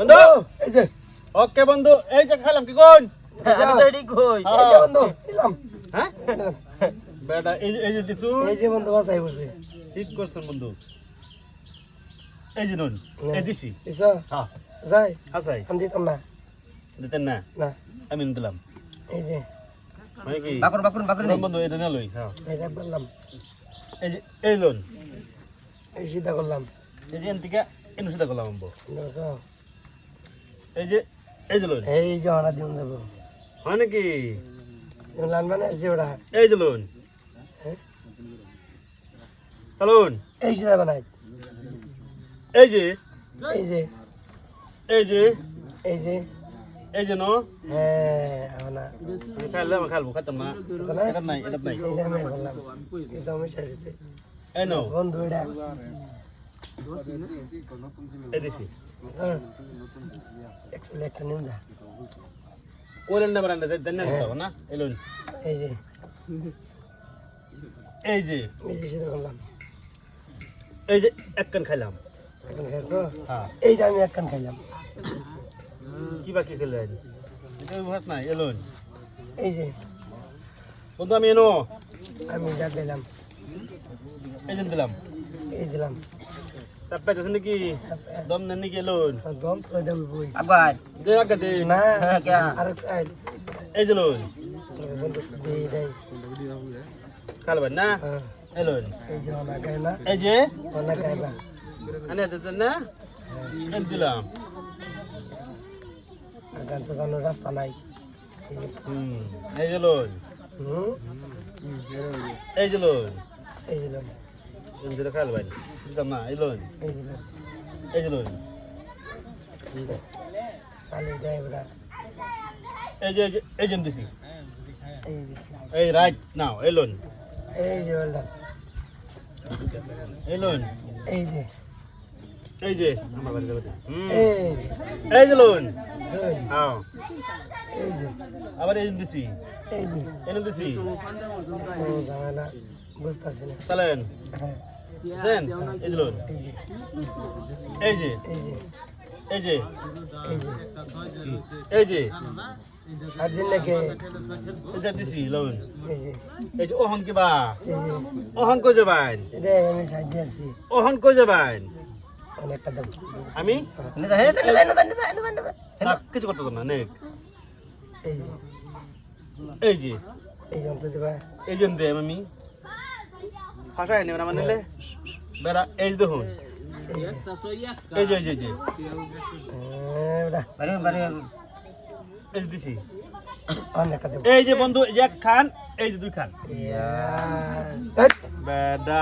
বন্ধু? এই যে। ওকে বন্ধু এই যে খাইলাম কি কোন আমি তো এডি কই। এই যে বন্ধু নিলাম। হ্যাঁ? বেটা এই যে- এই যে দিছু? এই যে বন্ধু বাসাই বসে। ঠিক করছেন বন্ধু। এই যে নুন এই দিছি। দিছো? হ্যাঁ। যাই। আসাই আমি দিতাম না। দিতেন না? না। আমি দিলাম। এই যে। মানে কি? বাকুন বাকুন বাকুন বন্ধু, বন্ধু এটা না লই। হ্যাঁ। এই যে বললাম এই যে এই লোন এই সিধা করলাম। এই যে এনতিকা এনু সেটা করলাম? এই যে এই যে লোন এই যে ওরা দিন যাব হয় নাকি? লান মানে আসছে ওরা। এই যে লোন হ্যাঁ? এই সিধা বানাই এই যে। এই যে। এই যে। এই যে। এই যে নো। হ্যাঁ আমরা আমি খাইলে আমি খাইবো খাইতাম না। এটা নাই এটা নাই। যে আমি বললাম এই নো বন্ধু এটা। এই দিছি। হ্যাঁ। একশো একটা ওরেন না বারান্দা দেন না দিতে না এই এই যে এই যে এই যে করলাম এই যে এক কান খাইলাম এখন হ্যাঁ এই যে আমি এক কান খাইলাম কি বাকি খেলেন এটা ভাত নাই এই এই যে বন্ধু আমি এনো আমি যা দিলাম এই দিলাম। এই দিলাম। চাপ পাইতেছেন নাকি? দম নেন নাকি লোন দম তো এটা বই। আবার? দে আগে দে। না কে? আরেক এই যে লোন। দে খালবেন না? হ্যাঁ। এই লোন। এই যে না? এই যে? অনা গায় আনে দিতেন না? এই দিলাম। গান তো কোনো রাস্তা নাই। এই যে, হুম এই যে লোন। হুম? এই যে লোন। এই যে লোন, এই যে খালবেন দিতাম না এই লোন এই যে লোন। এই যে লোন দেয় ওরা এই যে এই যে দিছি এই দিছি লোন এই যে এই যে আমার বাড়ি যাবে এই যে লোন হ্যাঁ এই যে আবার এই দিছি এই যে এনে দিছি কোনো ঝামেলা না চালেন হ্যাঁ সেন এই যে লোন এই যে এই যে এই যে দিছি লোন এই যে ওহন কিবা ওহন কই যাবেন ওহন কই যাবেন দাম আমি? না, কিছু করতে না নেক এই যে। এই যে। এই যন্ত্র দেবা। এই যে আমি ফাঁসায় নিলে? বেড়া এই যে দেখুন। এই যে এই যে এই দিছি এই বন্ধু এই যে এক খান এই যে দুই খান। বেডা।